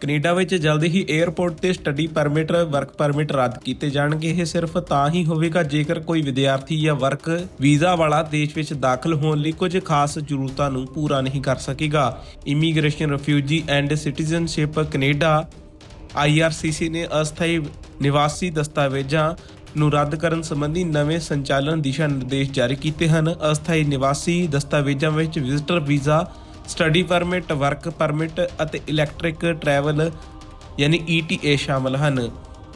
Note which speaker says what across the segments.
Speaker 1: Canada ਵਿੱਚ ਜਲਦ ਹੀ 에ਅਰਪੋਰਟ ਤੇ ਸਟੱਡੀ ਪਰਮਿਟ, ਵਰਕ ਪਰਮਿਟ ਰੱਦ ਕੀਤੇ ਜਾਣਗੇ। ਇਹ ਸਿਰਫ ਤਾਂ ਹੀ ਹੋਵੇਗਾ ਜੇਕਰ ਕੋਈ ਵਿਦਿਆਰਥੀ ਜਾਂ ਵਰਕ ਵੀਜ਼ਾ ਵਾਲਾ ਦੇਸ਼ ਵਿੱਚ ਦਾਖਲ ਹੋਣ ਲਈ ਕੁਝ ਖਾਸ ਜ਼ਰੂਰਤਾਂ ਨੂੰ ਪੂਰਾ ਨਹੀਂ ਕਰ ਸਕੇਗਾ। Immigration refugee and citizenship Canada IRCC ਨੇ ਅਸਥਾਈ ਨਿਵਾਸੀ ਦਸਤਾਵੇਜ਼ਾਂ ਨੂੰ ਰੱਦ ਕਰਨ ਸੰਬੰਧੀ ਨਵੇਂ ਸੰਚਾਲਨ ਦਿਸ਼ਾ ਨਿਰਦੇਸ਼ ਜਾਰੀ ਕੀਤੇ ਹਨ। ਅਸਥਾਈ ਨਿਵਾਸੀ ਦਸਤਾਵੇਜ਼ਾਂ ਵਿੱਚ visitor visa study permit, work permit ਅਤੇ ਇਲੈਕਟ੍ਰਿਕ ਟਰੈਵਲ ਯਾਨੀ ETA ਸ਼ਾਮਲ ਹਨ।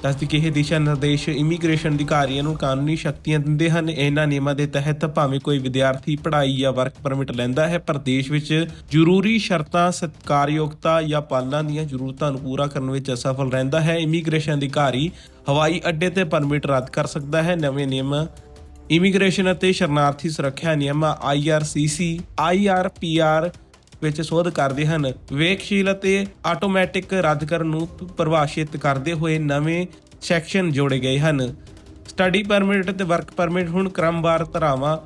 Speaker 1: ਦੱਸਦੀ ਕਿ ਇਹ ਦਿਸ਼ਾ ਨਿਰਦੇਸ਼ ਇਮੀਗ੍ਰੇਸ਼ਨ ਅਧਿਕਾਰੀਆਂ ਨੂੰ ਕਾਨੂੰਨੀ ਸ਼ਕਤੀਆਂ ਦਿੰਦੇ ਹਨ। ਇਹਨਾਂ ਨਿਯਮਾਂ ਦੇ ਤਹਿਤ ਭਾਵੇਂ ਕੋਈ ਵਿਦਿਆਰਥੀ ਪੜ੍ਹਾਈ ਜਾਂ ਵਰਕ ਪਰਮਿਟ ਲੈਂਦਾ ਹੈ, ਪਰ ਦੇਸ਼ ਵਿੱਚ ਜ਼ਰੂਰੀ ਸ਼ਰਤਾਂ, ਸਤਿਕਾਰਯੋਗਤਾ ਜਾਂ ਪਾਲਣਾ ਦੀਆਂ ਜ਼ਰੂਰਤਾਂ ਨੂੰ ਪੂਰਾ ਕਰਨ ਵਿੱਚ ਅਸਫਲ ਰਹਿੰਦਾ ਹੈ। ਇਮੀਗ੍ਰੇਸ਼ਨ ਅਧਿਕਾਰੀ ਹਵਾਈ ਅੱਡੇ ਤੇ ਪਰਮਿਟ ਰੱਦ ਕਰ ਸਕਦਾ ਹੈ। ਨਵੇਂ ਨਿਯਮ, ਇਮੀਗ੍ਰੇਸ਼ਨ ਅਤੇ ਸ਼ਰਨਾਰਥੀ ਸੁਰੱਖਿਆ ਨਿਯਮ IRCC IRPR ਵਿੱਚ ਸੋਧ ਕਰਦੇ ਹਨ। ਵੇਖਸ਼ੀਲ ਅਤੇ ਆਟੋਮੈਟਿਕ ਰੱਦ ਕਰਨ ਨੂੰ ਪਰਿਭਾਸ਼ਿਤ ਕਰਦੇ ਹੋਏ ਨਵੇਂ ਸੈਕਸ਼ਨ ਜੋੜੇ ਗਏ ਹਨ। ਸਟੱਡੀ ਪਰਮਿਟ ਤੇ ਵਰਕ ਪਰਮਿਟ ਹੁਣ ਕ੍ਰਮਵਾਰ ਧਾਰਾਵਾਂ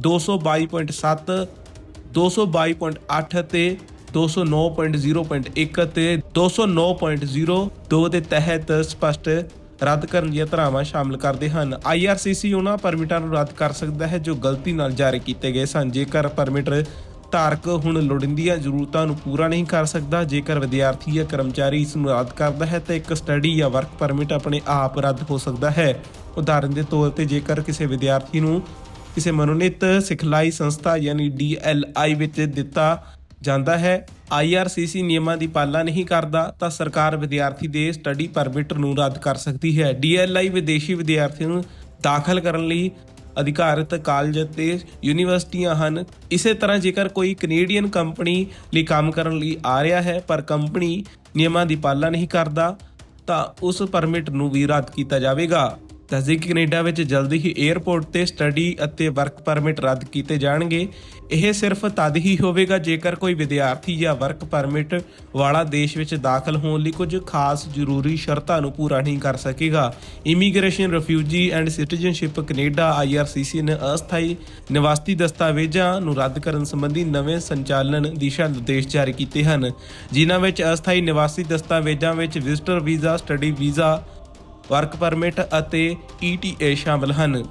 Speaker 1: 222.7 222.8 ਤੇ 209.0.1 ਤੇ 209.02 ਦੇ ਤਹਿਤ ਸਪਸ਼ਟ ਰੱਦ ਕਰਨ ਦੀਆਂ ਧਾਰਾਵਾਂ ਸ਼ਾਮਲ ਕਰਦੇ ਹਨ। IRCC ਉਹਨਾਂ ਪਰਮਿਟਾਂ ਨੂੰ ਰੱਦ ਕਰ ਸਕਦਾ ਹੈ ਜੋ ਗਲਤੀ ਨਾਲ ਜਾਰੀ ਕੀਤੇ ਗਏ ਸਨ। ਜੇਕਰ ਪਰਮਿਟ ਧਾਰਕ ਹੁਣ ਲੋੜੀਂਦੀਆਂ ਜ਼ਰੂਰਤਾਂ ਨੂੰ ਪੂਰਾ ਨਹੀਂ ਕਰ ਸਕਦਾ। ਜੇਕਰ ਵਿਦਿਆਰਥੀ ਜਾਂ ਕਰਮਚਾਰੀ ਇਸ ਨੂੰ ਰੱਦ ਕਰਦਾ ਹੈ ਤਾਂ ਇੱਕ ਸਟੱਡੀ ਜਾਂ ਵਰਕ ਪਰਮਿਟ ਆਪਣੇ ਆਪ ਰੱਦ ਹੋ ਸਕਦਾ ਹੈ। ਉਦਾਹਰਨ ਦੇ ਤੌਰ ਤੇ ਜੇਕਰ ਕਿਸੇ ਵਿਦਿਆਰਥੀ ਨੂੰ ਕਿਸੇ ਮਨੋਨੀਤ ਸਿਖਲਾਈ ਸੰਸਥਾ ਯਾਨੀ DLI ਵਿੱਚ ਦਿੱਤਾ ਜਾਂਦਾ ਹੈ IRCC ਨਿਯਮਾਂ ਦੀ ਪਾਲਣਾ ਨਹੀਂ ਕਰਦਾ, ਤਾਂ ਸਰਕਾਰ ਵਿਦਿਆਰਥੀ ਦੇ ਸਟੱਡੀ ਪਰਮਿਟ ਨੂੰ ਰੱਦ ਕਰ ਸਕਦੀ ਹੈ। DLI ਵਿਦੇਸ਼ੀ ਵਿਦਿਆਰਥੀ ਨੂੰ ਦਾਖਲ ਕਰਨ ਲਈ ਅਧਿਕਾਰਤ ਕਾਲਜ ਅਤੇ ਯੂਨੀਵਰਸਿਟੀਆਂ ਹਨ। ਇਸੇ ਤਰ੍ਹਾਂ ਜੇਕਰ ਕੋਈ ਕੈਨੇਡੀਅਨ ਕੰਪਨੀ ਲਈ ਕੰਮ ਕਰਨ ਲਈ ਆ ਰਿਹਾ ਹੈ, ਪਰ ਕੰਪਨੀ ਨਿਯਮਾਂ ਦੀ ਪਾਲਣਾ ਨਹੀਂ ਕਰਦਾ, ਤਾਂ ਉਸ ਪਰਮਿਟ ਨੂੰ ਵੀ ਰੱਦ ਕੀਤਾ ਜਾਵੇਗਾ। ਦੱਸਦੇ ਕਿ ਕੈਨੇਡਾ ਵਿੱਚ ਜਲਦੀ ਹੀ 에ਅਰਪੋਰਟ ਤੇ ਸਟੱਡੀ ਅਤੇ ਵਰਕ ਪਰਮਿਟ ਰੱਦ ਕੀਤੇ ਜਾਣਗੇ। ਇਹ ਸਿਰਫ ਤਦ ਹੀ ਹੋਵੇਗਾ ਜੇਕਰ ਕੋਈ ਵਿਦਿਆਰਥੀ ਜਾਂ ਵਰਕ ਪਰਮਿਟ ਵਾਲਾ ਦੇਸ਼ ਵਿੱਚ ਦਾਖਲ ਹੋਣ ਲਈ ਕੁਝ ਖਾਸ ਜ਼ਰੂਰੀ ਸ਼ਰਤਾਂ ਨੂੰ ਪੂਰਾ ਨਹੀਂ ਕਰ ਸਕੇਗਾ। Immigration refugee and citizenship Canada IRCC ਨੇ ਅਸਥਾਈ ਨਿਵਾਸੀ ਦਸਤਾਵੇਜ਼ਾਂ ਨੂੰ ਰੱਦ ਕਰਨ ਸੰਬੰਧੀ ਨਵੇਂ ਸੰਚਾਲਨ ਦਿਸ਼ਾ ਨਿਰਦੇਸ਼ ਜਾਰੀ ਕੀਤੇ ਹਨ। ਜਿਨ੍ਹਾਂ ਵਿੱਚ ਅਸਥਾਈ ਨਿਵਾਸੀ ਦਸਤਾਵੇਜ਼ਾਂ ਵਿੱਚ visitor visa study visa work permit ਅਤੇ ETA ਸ਼ਾਮਲ ਹਨ।